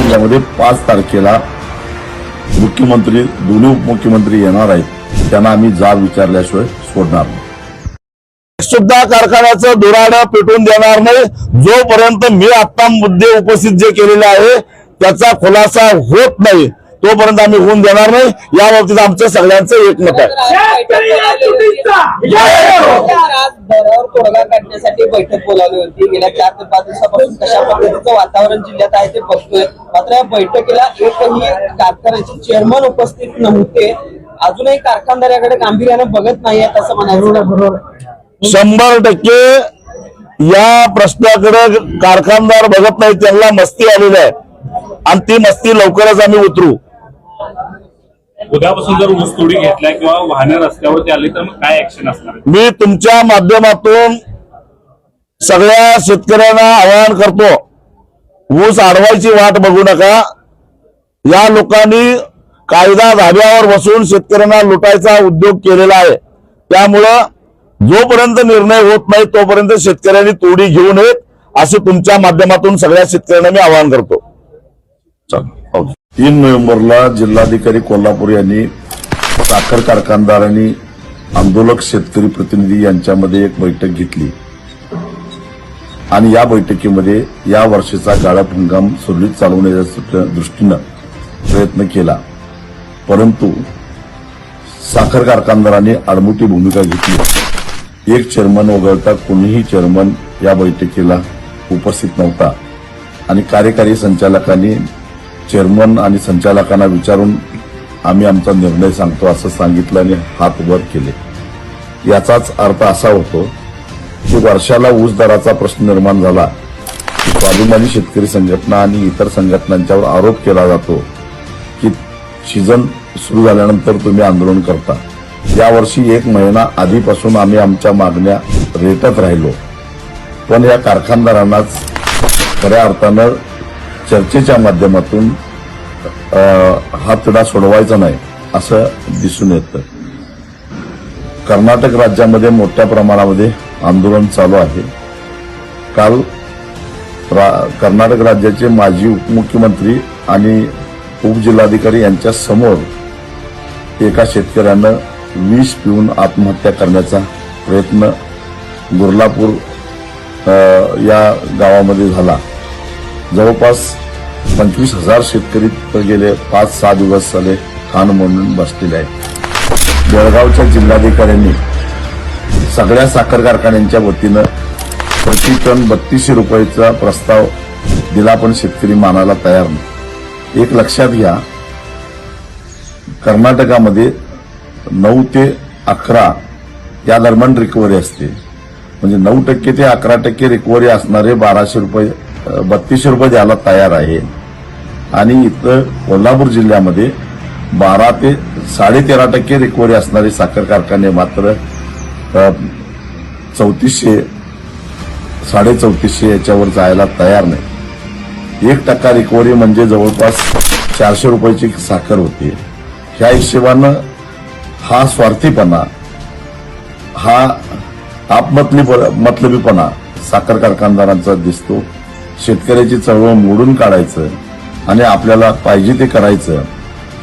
जिल्ह्यामध्ये पाच तारखेला मुख्यमंत्री दोन्ही उपमुख्यमंत्री येणार आहेत. त्यांना आम्ही जाब विचारल्याशिवाय सोडणार नाही. सुद्धा कारखान्याचं दुराडं पेटून देणार नाही. जोपर्यंत मी आता मुद्दे उपस्थित जे केलेले आहे त्याचा खुलासा होत नाही तोपर्यंत आम्ही होऊन देणार नाही. या बाबतीत आमचं सगळ्यांचं एकमत आहे. तोडगा काढण्यासाठी बैठक बोलावली होती. गेल्या चार ते पाच दिवसापासून कशा पद्धतीचं वातावरण जिल्ह्यात आहे ते बघतोय. मात्र या बैठकीला एकही कारखान्याचे चेअरमन उपस्थित नव्हते. अजूनही कारखानदाराकडे गांभीर्यानं बघत नाहीयेत असं म्हणायचं. शंभर टक्के या प्रश्नाकडे कारखानदार बघत नाही. त्यांना मस्ती आलेली आहे. आणि ती मस्ती लवकरच आम्ही उतरू. उद्यापासून जर ऊसतोडी घेतल्या किंवा वाहने रस्त्यावरती आली तर मग काय ऍक्शन असणार? मी तुमच्या माध्यमातून सगळ्या शेतकऱ्यांना आवाहन करतो ऊस अडवायची वाट बघू नका. या लोकांनी कायदा धाब्यावर बसून शेतकऱ्यांना लुटायचा उद्योग केलेला आहे. त्यामुळं जोपर्यंत निर्णय होत नाही तोपर्यंत शेतकऱ्यांनी तोडी घेऊ नयेत असे तुमच्या माध्यमातून सगळ्या शेतकऱ्यांना मी आवाहन करतो. चल, तीन नोव्हेंबरला जिल्हाधिकारी कोल्हापूर यांनी साखर कारखानदारांनी आंदोलक शेतकरी प्रतिनिधी यांच्यामध्ये एक बैठक घेतली. आणि या बैठकीमध्ये या वर्षीचा गाळप हंगाम सुरळीत चालवण्याच्या दृष्टीनं प्रयत्न केला. परंतु साखर कारखानदारांनी आडमुठी भूमिका घेतली. एक चेअरमन वगळता कोणीही चेअरमन या बैठकीला उपस्थित नव्हता. आणि कार्यकारी संचालकांनी चेअरमन आणि संचालकांना विचारून आम्ही आमचा निर्णय सांगतो असं सांगितलं आणि हात वर केले. याचाच अर्थ असा होतो की वर्षाला ऊस दराचा प्रश्न निर्माण झाला की स्वाभिमानी शेतकरी संघटना आणि इतर संघटनांच्यावर आरोप केला जातो की सीझन सुरू झाल्यानंतर तुम्ही आंदोलन करता. यावर्षी एक महिना आधीपासून आम्ही आमच्या मागण्या रेटत राहिलो. पण या कारखानदारांनाच खऱ्या अर्थानं चर्चेच्या माध्यमातून हा तिढा सोडवायचा नाही असं दिसून येतं. कर्नाटक राज्यामध्ये मोठ्या प्रमाणामध्ये आंदोलन चालू आहे. काल रा- कर्नाटक राज्याचे माजी उपमुख्यमंत्री आणि उपजिल्हाधिकारी यांच्या समोर एका शेतकऱ्यानं विष पिऊन आत्महत्या करण्याचा प्रयत्न गुरलापूर या गावामध्ये झाला. जवळपास पंचवीस हजार शेतकरी तिथं गेले पाच सहा दिवस झाले खाण म्हणून बसलेले आहेत. बेळगावच्या जिल्हाधिकाऱ्यांनी सगळ्या साखर कारखान्यांच्या वतीनं प्रति टन बत्तीसशे रुपयाचा प्रस्ताव दिला पण शेतकरी मानायला तयार नाही. एक लक्षात घ्या कर्नाटकामध्ये नऊ ते अकरा या दरम्यान रिकव्हरी असते. म्हणजे नऊ टक्के ते अकरा टक्के रिकव्हरी असणारे बाराशे रुपये बत्तीसशे रुपये द्यायला तयार आहे. आणि इथं कोल्हापूर जिल्ह्यामध्ये बारा ते साडेतेरा टक्के रिकव्हरी असणारे साखर कारखाने मात्र चौतीसशे साडे चौतीसशे याच्यावर जायला तयार नाही. एक टक्का रिकव्हरी म्हणजे जवळपास चारशे रुपयाची साखर होती. ह्या हिशेबानं हा स्वार्थीपणा हा आपमतली मतलबीपणा साखर कारखानदारांचा दिसतो. शेतकऱ्याची चळवळ मोडून काढायचं आणि आपल्याला पाहिजे ते करायचं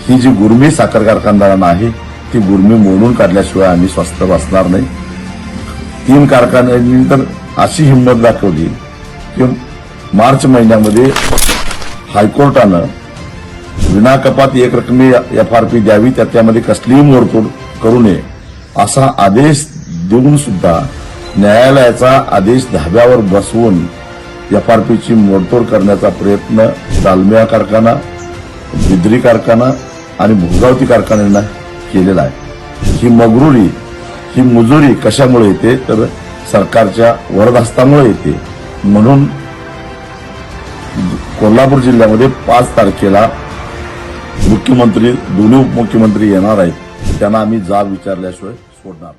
ही जी गुरमी साखर कारखानदारांना आहे ती गुरमी मोडून काढल्याशिवाय आम्ही स्वस्त बसणार नाही. तीन कारखान्यांनी तर अशी हिंमत दाखवली की मार्च महिन्यामध्ये हायकोर्टानं विनाकपात एक रकमी एफ आर पी द्यावी त्यामध्ये कसलीही मोडतोड करू नये असा आदेश देऊन सुद्धा न्यायालयाचा आदेश धाब्यावर बसवून एफ आर मोडतोड करण्याचा प्रयत्न दालमिया कारखाना बिद्री कारखाना आणि भोगावती कारखान्यांना केलेला आहे. ही मगरुरी ही मुजुरी कशामुळे येते? तर सरकारच्या वरदहस्तामुळे येते. म्हणून कोल्हापूर जिल्ह्यामध्ये पाच तारखेला मुख्यमंत्री दोन्ही उपमुख्यमंत्री येणार आहेत. त्यांना आम्ही जाब विचारल्याशिवाय सोडणार